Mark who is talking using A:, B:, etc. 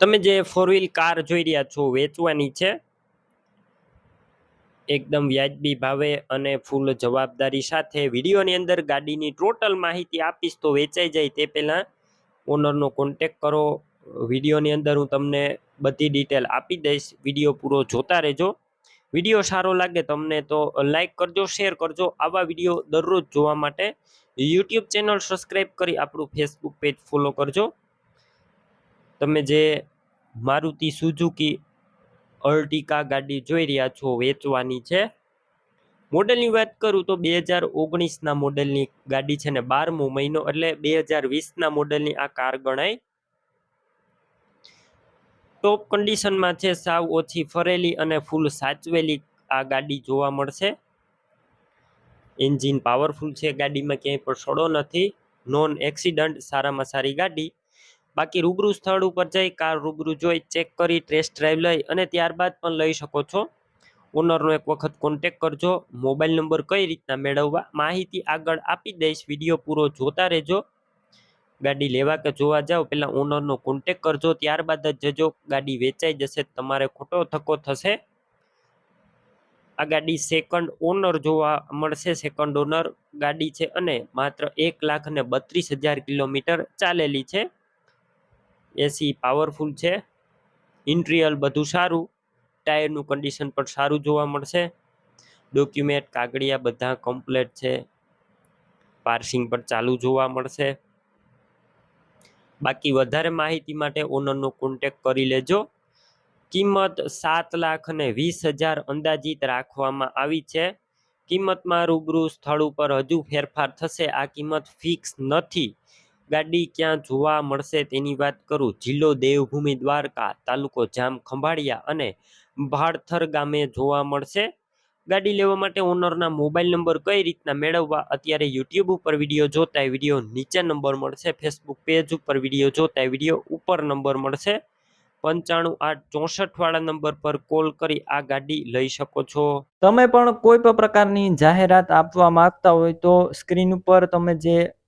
A: તમે જે four wheel car જોઈ રહ્યા છો, વેચવાની છે? એકદમ વ્યાજબી ભાવે અને ફૂલ જવાબદારી સાથે વિડીયોની અંદર ગાડીની ટોટલ માહિતી આપીશ તો વેચાઈ જાય તે પહેલાં. ઓનરનો કોન્ટેક કરો, વિડીયોની અંદર હું તમને બધી ડિટેલ આપી દઈશ, વીડિયો પૂરો જોતા રહેજો. વીડિયો સારો લાગે તમને તો લાઈક કરજો શેર કરજો, આવા વીડિયો દરરોજ જોવા માટે. યુટ્યુબ ચેનલ સબસ્ક્રાઈબ કરી આપણું ફેસબુક પેજ ફોલો કરજો. તમે જે મારુતિ સુઝુકી અર્ટિકા ગાડી જોઈ રહ્યા છો વેચવાની છે. મોડેલની વાત કરું તો બે હજાર ઓગણીસના મોડેલની ગાડી છે ને બારમો મહિનો એટલે બે હજાર વીસના મોડેલની આ કાર ગણાય. ટોપ કન્ડિશનમાં છે સાવ ઓછી ફરેલી અને ફૂલ સાચવેલી આ ગાડી જોવા મળશે. એન્જિન પાવરફુલ છે ગાડીમાં ક્યાંય પણ સડો નથી. નોન એક્સિડન્ટ સારામાં સારી ગાડી. બાકી રૂબરૂ સ્થળ ઉપર જઈ કાર રૂબરૂ જોઈ ચેક કરી ટેસ્ટ ડ્રાઈવ લઈ અને ત્યારબાદ પણ લઈ શકો છો. ઓનરનો એક વખત કોન્ટેક કરજો. મોબાઈલ નંબર કઈ રીતના મેળવવા માહિતી આગળ આપી દઈશ. વીડિયો પૂરો જોતા રહેજો. ગાડી લેવા કે જોવા જાઓ, પહેલાં ઓનરનો કોન્ટેક કરજો. ત્યારબાદ જ જજો. ગાડી વેચાઈ જશે, તમારે ખોટો થકો થશે. આ ગાડી સેકન્ડ ઓનર જોવા મળશે. સેકન્ડ ઓનર ગાડી છે અને માત્ર એક લાખ ને બત્રીસ હજાર કિલોમીટર ચાલેલી છે. એસી પાવરફુલ છે. ઇન્ટ્રિયલ બધું સારું. ટાયરનું કન્ડિશન પણ સારું જોવા મળશે. ડોક્યુમેન્ટ કાગળિયા બધા કમ્પ્લેટ છે. પાર્સિંગ પણ ચાલુ જોવા મળશે. બાકી વધારે માહિતી માટે ઓનરનો કોન્ટેક કરી લેજો. કિંમત સાત લાખ અને વીસ હજાર અંદાજિત રાખવામાં આવી છે. કિંમતમાં રૂબરૂ સ્થળ ઉપર હજુ ફેરફાર થશે. આ કિંમત ફિક્સ નથી. ગાડી ક્યાં જોવા મળશે તેની વાત કરું. જિલ્લો દેવભૂમિ દ્વારકા તાલુકો જામ ખંભાળિયા અને ભાડથર ગામે જોવા મળશે. ગાડી લેવા માટે ઓનરના મોબાઈલ નંબર કઈ રીતના મેળવવા? અત્યારે યુટ્યુબ ઉપર વીડિયો જોતા વીડિયો નીચે નંબર મળશે. ફેસબુક પેજ ઉપર વીડિયો જોતા વીડિયો ઉપર નંબર મળશે. પંચાણું આઠ ચોસઠ વાળા નંબર પર કોલ કરી આ ગાડી લઈ શકો છો.
B: તમે પણ કોઈ પણ પ્રકારની જાહેરાત આપવા માંગતા હોય તો સ્ક્રીન ઉપર તમે જે